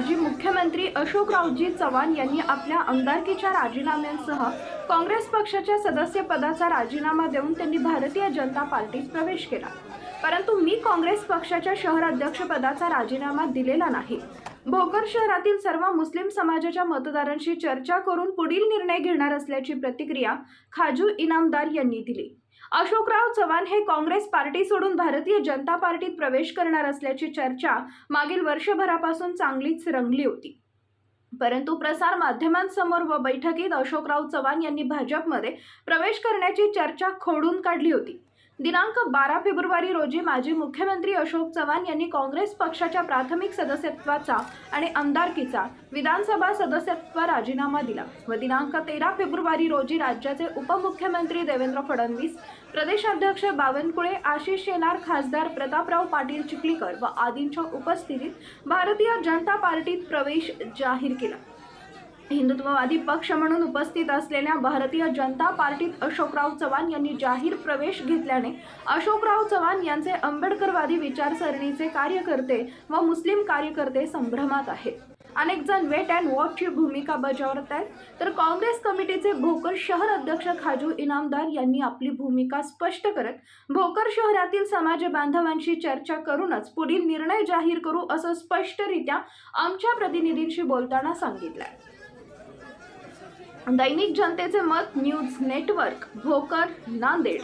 माजी मुख्यमंत्री अशोकरावजी चव्हाण यांनी आपल्या आमदारकीच्या राजीनाम्यांसह काँग्रेस पक्षाच्या सदस्यपदाचा राजीनामा देऊन त्यांनी भारतीय जनता पार्टीत प्रवेश केला. परंतु मी काँग्रेस पक्षाच्या शहर अध्यक्षपदाचा राजीनामा दिलेला नाही. भोकर शहरातील सर्व मुस्लिम समाजाच्या मतदारांशी चर्चा करून पुढील निर्णय घेणार असल्याची प्रतिक्रिया खाजू इनामदार यांनी दिली. अशोकराव चव्हाण हे काँग्रेस पार्टी सोडून भारतीय जनता पार्टीत प्रवेश करणार असल्याची चर्चा मागील वर्षभरापासून चांगलीच रंगली होती. परंतु प्रसार माध्यमांसमोर व बैठकीत अशोकराव चव्हाण यांनी भाजपमध्ये प्रवेश करण्याची चर्चा खोडून काढली होती. दिनांक बारा फेब्रुवारी रोजी माजी मुख्यमंत्री अशोक चव्हाण यांनी काँग्रेस पक्षाच्या प्राथमिक सदस्यत्वाचा आणि आमदारकीचा विधानसभा सदस्यत्व राजीनामा दिला व दिनांक तेरा फेब्रुवारी रोजी राज्याचे उपमुख्यमंत्री देवेंद्र फडणवीस प्रदेशाध्यक्ष बावनकुळे आशिष शेलार खासदार प्रतापराव पाटील चिखलीकर व आदींच्या उपस्थितीत भारतीय जनता पार्टीत प्रवेश जाहीर केला. हिंदुत्ववादी पक्ष म्हणून उपस्थित असलेल्या भारतीय जनता पार्टीत अशोकराव चव्हाण यांनी जाहीर प्रवेश घेतल्याने अशोकराव चव्हाण यांचे आंबेडकरवादी विचारसरणीचे कार्यकर्ते व मुस्लिम कार्यकर्ते संभ्रमात आहेत. अनेक जण वेट अँड वॉचची भूमिका बजावत आहेत. तर काँग्रेस कमिटीचे भोकर शहर अध्यक्ष खाजू इनामदार यांनी आपली भूमिका स्पष्ट करत भोकर शहरातील समाज बांधवांशी चर्चा करूनच पुढील निर्णय जाहीर करू असं स्पष्टरित्या आमच्या प्रतिनिधींशी बोलताना सांगितलंय. दैनिक जनतेचे मत न्यूज नेटवर्क भोकर नांदेड.